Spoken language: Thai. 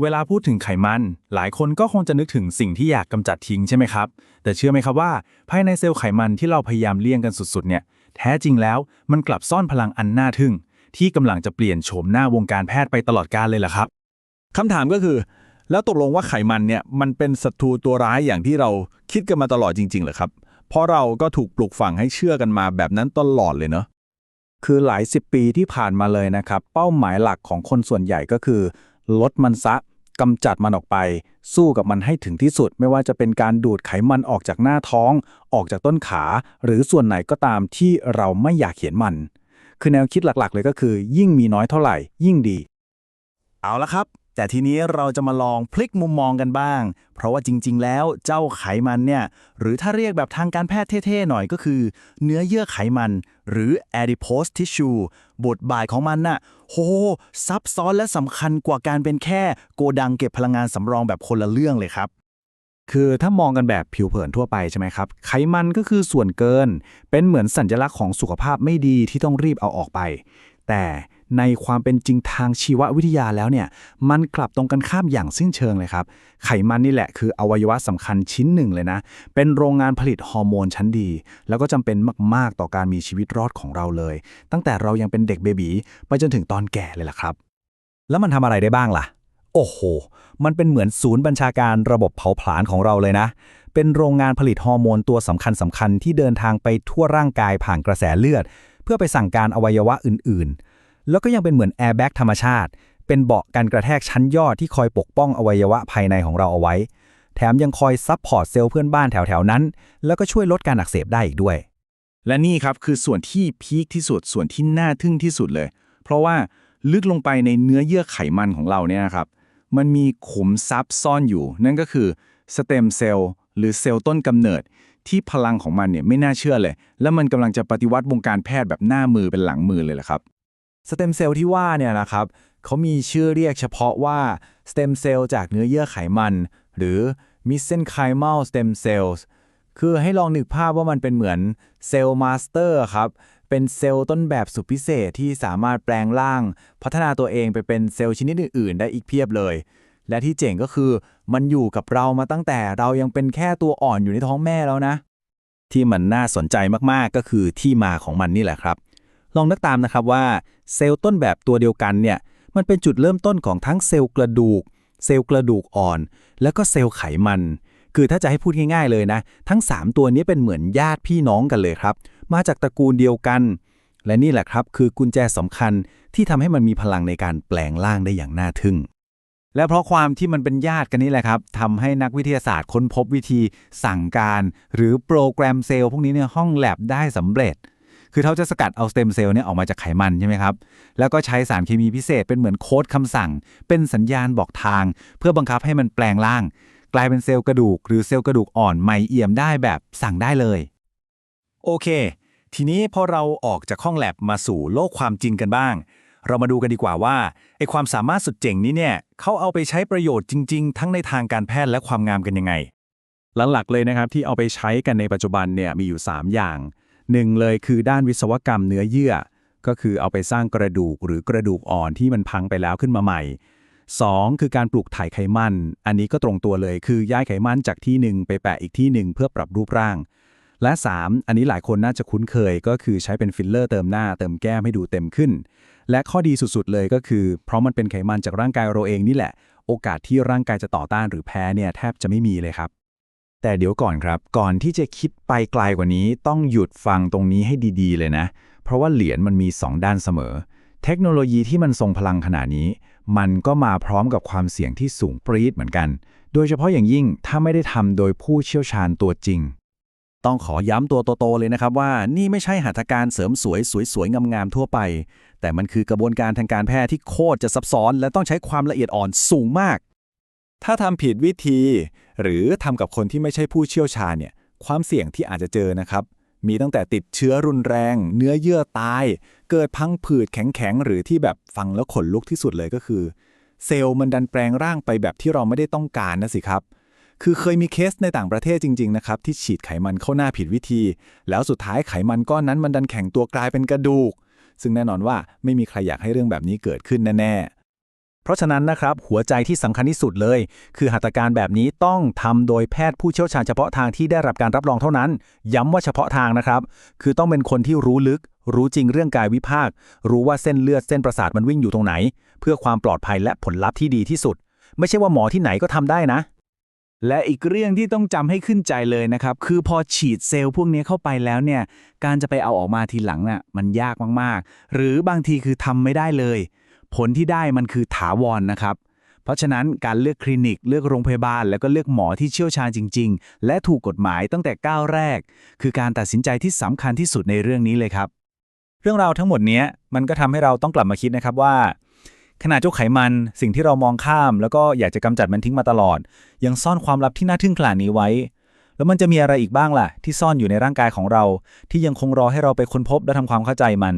เวลาพูดถึงไขมัน หลายคนก็คงจะนึกถึงสิ่งที่อยากกำจัดทิ้งใช่ไหมครับ แต่เชื่อไหมครับว่า ภายในเซลล์ไขมันที่เราพยายามเลี่ยงกันสุดๆ เนี่ย แท้จริงแล้วมันกลับซ่อนพลังอันน่าทึ่ง ที่กำลังจะเปลี่ยนโฉมหน้าวงการแพทย์ไปตลอดกาลเลยล่ะครับคำถามก็คือ แล้วตกลงว่าไขมันเนี่ยมันเป็นศัตรูตัวร้ายอย่างที่เราคิดกันมาตลอดจริงๆเหรอครับ เพราะเราก็ถูกปลูกฝังให้เชื่อกันมาแบบนั้นตลอดเลยเนาะคือหลายสิบปีที่ผ่านมาเลยนะครับ เป้าหมายหลักของคนส่วนใหญ่ก็คือ ลดมันซะกำจัดมันออกไป สู้กับมันให้ถึงที่สุด ไม่ว่าจะเป็นการดูดไขมันออกจากหน้าท้อง ออกจากต้นขา หรือส่วนไหนก็ตามที่เราไม่อยากเห็นมัน คือแนวคิดหลักๆ เลยก็คือ ยิ่งมีน้อยเท่าไหร่ ยิ่งดี เอาละครับ แต่ทีนี้เราจะมาลองพลิกมุมมองกันบ้าง เพราะว่าจริง ๆ แล้วเจ้าไขมันเนี่ย หรือถ้าเรียกแบบทางการแพทย์เท่ ๆ หน่อยก็คือ เนื้อเยื่อไขมัน หรือ adipose tissue บทบาทของมันน่ะโห ซับซ้อนและสำคัญกว่าการเป็นแค่โกดังเก็บพลังงานสำรองแบบคนละเรื่องเลยครับคือถ้ามองกันแบบผิวเผินทั่วไปใช่ไหมครับ ไขมันก็คือส่วนเกิน เป็นเหมือนสัญลักษณ์ของสุขภาพไม่ดีที่ต้องรีบเอาออกไป แต่ ในความเป็นจริงทางชีววิทยาแล้วเนี่ยมันกลับตรงกันข้ามอย่างสิ้นเชิงเลยครับ ไขมันนี่แหละคืออวัยวะสำคัญชิ้นหนึ่งเลยนะ เป็นโรงงานผลิตฮอร์โมนชั้นดี แล้วก็จำเป็นมาก ๆ ต่อการมีชีวิตรอดของเราเลย ตั้งแต่เรายังเป็นเด็กเบบีไปจนถึงตอนแก่เลยล่ะครับ แล้วมันทำอะไรได้บ้างล่ะ โอ้โห มันเป็นเหมือนศูนย์บัญชาการระบบเผาผลาญของเราเลยนะเป็นโรงงานผลิตฮอร์โมนตัวสำคัญสำคัญๆที่เดินทางไปทั่วร่างกายผ่านกระแสเลือด เพื่อไปสั่งการอวัยวะอื่นๆ แล้วก็ยังเป็นเหมือนแอร์แบ็กธรรมชาติ เป็นเบาะกันกระแทกชั้นยอดที่คอยปกป้องอวัยวะภายในของเราเอาไว้ แถมยังคอยซับพอร์ตเซลล์เพื่อนบ้านแถวๆนั้น แล้วก็ช่วยลดการอักเสบได้อีกด้วย และนี่ครับคือส่วนที่พีคที่สุดส่วนที่น่าทึ่งที่สุดเลย เพราะว่าลึกลงไปในเนื้อเยื่อไขมันของเราเนี่ยนะครับ มันมีขุมทรัพย์ซ่อนอยู่ นั่นก็คือสเต็มเซลล์หรือเซลล์ต้นกำเนิด ที่พลังของมันเนี่ยไม่น่าเชื่อเลย แล้วมันกำลังจะปฏิวัติวงการแพทย์แบบหน้ามือเป็นหลังมือเลยแหละครับ สเต็มเซลล์ที่ว่าเนี่ยนะครับเขามีชื่อเรียกเฉพาะว่าสเต็มเซลล์จากเนื้อเยื่อไขมัน หรือ mesenchymal stem cells คือให้ลองนึกภาพว่ามันเป็นเหมือนเซลล์มาสเตอร์ครับ เป็นเซลล์ต้นแบบสุดพิเศษที่สามารถแปลงร่าง พัฒนาตัวเองไปเป็นเซลล์ชนิดอื่น ๆ ได้อีกเพียบเลย และที่เจ๋งก็คือมันอยู่กับเรามาตั้งแต่เรายังเป็นแค่ตัวอ่อนอยู่ในท้องแม่แล้วนะ ที่มันน่าสนใจมาก ๆ ก็คือที่มาของมันนี่แหละครับ ลองนึกตามนะครับว่าเซลล์ต้นแบบตัวเดียวกันเนี่ยมันเป็นจุดเริ่มต้นของทั้งเซลล์กระดูก เซลล์กระดูกอ่อน แล้วก็เซลล์ไขมัน คือถ้าจะให้พูดง่ายๆเลยนะ ทั้ง 3 ตัวนี้เป็นเหมือนญาติพี่น้องกันเลยครับ มาจากตระกูลเดียวกัน และนี่แหละครับคือกุญแจสำคัญที่ทำให้มันมีพลังในการแปลงร่างได้อย่างน่าทึ่ง และเพราะความที่มันเป็นญาติกันนี่แหละครับทำให้นักวิทยาศาสตร์ค้นพบวิธีสั่งการ หรือโปรแกรมเซลล์พวกนี้เนี่ยห้องแลบได้สำเร็จ คือเขาจะสกัดเอาสเต็มเซลล์เนี่ยออกมาจากไขมันใช่ไหมครับ แล้วก็ใช้สารเคมีพิเศษเป็นเหมือนโค้ดคำสั่ง เป็นสัญญาณบอกทาง เพื่อบังคับให้มันแปลงร่าง กลายเป็นเซลล์กระดูก หรือเซลล์กระดูกอ่อนใหม่เอี่ยมได้แบบสั่งได้เลย โอเค ทีนี้พอเราออกจากห้องแลบมาสู่โลกความจริงกันบ้าง เรามาดูกันดีกว่าว่าไอความสามารถสุดเจ๋งนี้เนี่ยเขาเอาไปใช้ประโยชน์จริง ๆ ทั้งในทางการแพทย์และความงามกันยังไงหลักๆเลยนะครับที่เอาไปใช้กันในปัจจุบันเนี่ยมีอยู่ 3 อย่าง หนึ่งเลยคือด้านวิศวกรรมเนื้อเยื่อ ก็คือเอาไปสร้างกระดูกหรือกระดูกอ่อนที่มันพังไปแล้วขึ้นมาใหม่ 2. คือการปลูกถ่ายไขมัน อันนี้ก็ตรงตัวเลยคือย้ายไขมันจากที่หนึ่งไปแปะอีกที่หนึ่งเพื่อปรับรูปร่าง และ 3. อันนี้หลายคนน่าจะคุ้นเคยก็คือใช้เป็นฟิลเลอร์เติมหน้าเติมแก้มให้ดูเต็มขึ้น และข้อดีสุดๆเลยก็คือ เพราะมันเป็นไขมันจากร่างกายเราเองนี่แหละ โอกาสที่ร่างกายจะต่อต้านหรือแพ้เนี่ยแทบจะไม่มีเลยครับ แต่เดี๋ยวก่อนครับ ก่อนที่จะคิดไปไกลกว่านี้ต้องหยุดฟังตรงนี้ให้ดีๆ เลยนะ เพราะว่าเหรียญมันมี 2 ด้านเสมอ เทคโนโลยีที่มันทรงพลังขนาดนี้ มันก็มาพร้อมกับความเสี่ยงที่สูงปรี๊ดเหมือนกัน โดยเฉพาะอย่างยิ่งถ้าไม่ได้ทำโดยผู้เชี่ยวชาญตัวจริง ต้องขอย้ำตัวโตๆเลยนะครับว่านี่ไม่ใช่หัตถการเสริมสวยสวยๆงามๆทั่วไป แต่มันคือกระบวนการทางการแพทย์ที่โคตรจะซับซ้อน และต้องใช้ความละเอียดอ่อนสูงมาก ถ้าทำผิดวิธี หรือทำกับคนที่ไม่ใช่ผู้เชี่ยวชาญเนี่ยความเสี่ยงที่อาจจะเจอนะครับ มีตั้งแต่ติดเชื้อรุนแรง เนื้อเยื่อตาย เกิดพังผืดแข็งๆ หรือที่แบบฟังแล้วขนลุกที่สุดเลยก็คือ เซลล์มันดันแปลงร่างไปแบบที่เราไม่ได้ต้องการนะสิครับ คือเคยมีเคสในต่างประเทศจริง ๆ นะครับ ที่ฉีดไขมันเข้าหน้าผิดวิธี แล้วสุดท้ายไขมันก้อนนั้นมันดันแข็งตัวกลายเป็นกระดูก ซึ่งแน่นอนว่าไม่มีใครอยากให้เรื่องแบบนี้เกิดขึ้นแน่ เพราะฉะนั้นนะครับหัวใจที่สำคัญที่สุดเลย คือหัตถการแบบนี้ต้องทำโดยแพทย์ผู้เชี่ยวชาญเฉพาะทางที่ได้รับการรับรองเท่านั้น ย้ำว่าเฉพาะทางนะครับ คือต้องเป็นคนที่รู้ลึก รู้จริงเรื่องกายวิภาค รู้ว่าเส้นเลือดเส้นประสาทมันวิ่งอยู่ตรงไหน เพื่อความปลอดภัยและผลลัพธ์ที่ดีที่สุด ไม่ใช่ว่าหมอที่ไหนก็ทำได้นะ และอีกเรื่องที่ต้องจำให้ขึ้นใจเลยนะครับคือพอฉีดเซลล์พวกนี้เข้าไปแล้วเนี่ยการจะไปเอาออกมาทีหลังน่ะมันยากมากๆ หรือบางทีคือทำไม่ได้เลย ผลที่ได้มันคือถาวรนะครับ เพราะฉะนั้นการเลือกคลินิกเลือกโรงพยาบาล แล้วก็เลือกหมอที่เชี่ยวชาญจริง ๆ และถูกกฎหมายตั้งแต่ก้าวแรก คือการตัดสินใจที่สำคัญที่สุดในเรื่องนี้เลยครับ เรื่องราวทั้งหมดนี้มันก็ทำให้เราต้องกลับมาคิดนะครับว่าขนาดเจ้าไขมันสิ่งที่เรามองข้าม แล้วก็อยากจะกำจัดมันทิ้งมาตลอด ยังซ่อนความลับที่น่าทึ่งขนาดนี้ไว้ แล้วมันจะมีอะไรอีกบ้างล่ะ ที่ซ่อนอยู่ในร่างกายของเรา ที่ยังคงรอให้เราไปค้นพบและทำความเข้าใจมัน